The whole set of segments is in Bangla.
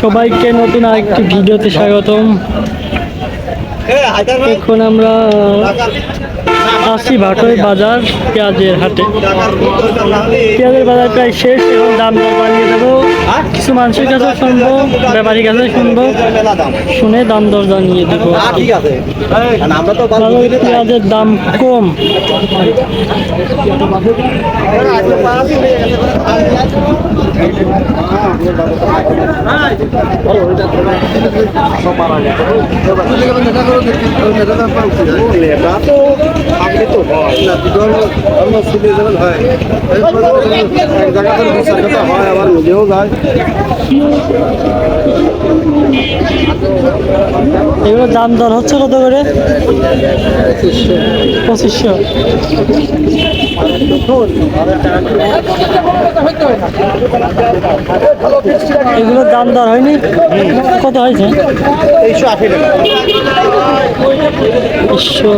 সবাইকে নতুন আরেকটি ভিডিওতে স্বাগতম। এখন আমরা আছি ভাটই বাজার পেঁয়াজের হাটে। পেঁয়াজের বাজার প্রায় শেষ এবং দাম দর বানিয়ে দেবো। কিছু মানুষের কাছে শুনব ব্যাপারীর কাছে শুনব শুনে দাম দর জানিয়ে দেবো। বাজারে পেঁয়াজের দাম কম। হয় না ধর্ম সিলে যেমন হয় এক জায়গাতে বিচার কথা হয় আবার মিলেও যায়। এগুলো দাম দর হচ্ছে কত করে? পঁচিশশো। এগুলোর দাম দর হয়নি? কত হয়েছে? একশো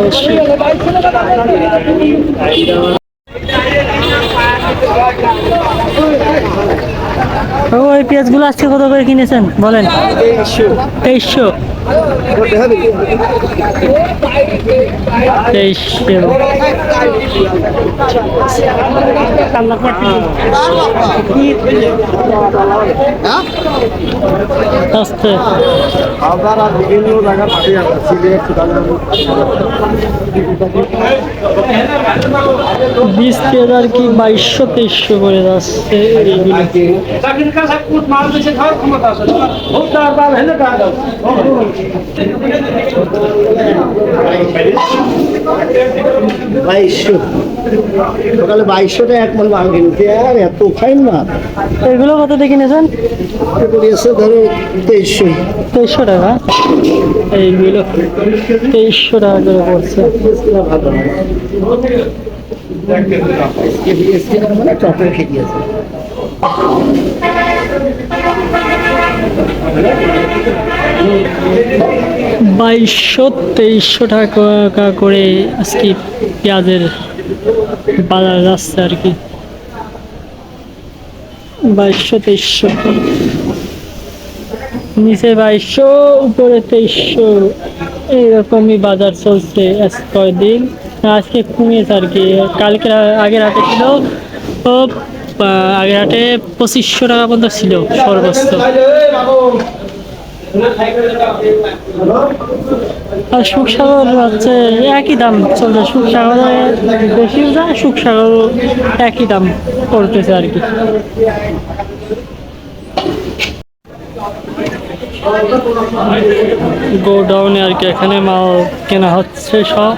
আশি ও এই পেঁয়াজগুলো আজকে কত করে কিনেছেন? বলেন। তেইশশো। তেইশশো? আস্তে। আবার বিভিন্ন জায়গা বিশ আর কি বাইশশো তেইশশো করে যাচ্ছে এইগুলো। কাছে কুট মাল দিছে খাওয়ার ক্ষমতা আছে। ভোট দেওয়ার দাম হেলে দাও। বাইশশো। সকালে বাইশশোটা এক মন মাল কিনতে। আর এত ফাইন মাল। এগুলো কত দিয়ে কিনেছেন? করিয়েছে ধরো তেইশশো। তেইশশো টাকা। এইগুলো তেইশশো টাকা করে পড়ছে। ভালো মানে চপের খেয়েছে বাইশশো তেইশশো টাকা করে আজকে পেঁয়াজের বাজার যাচ্ছে আর কি। বাইশশো, তেইশশো। নিচে বাইশশো, উপরে তেইশশো। এইরকমই বাজার চলছে আজ কয়দিন। আজকে কমিয়েছে আর কি কালকে আগের হাটে ছিল আগের হাটে পঁচিশশো টাকা পর্যন্ত ছিল সর্বোচ্চ। আর সুখসাগর হচ্ছে একই দাম চলছে। সুখসাগরে বেশিও যায় সুখসাগর একই দাম পড়তেছে আর কি। গোডাউনে আর কি এখানে মাল কেনা হচ্ছে সব।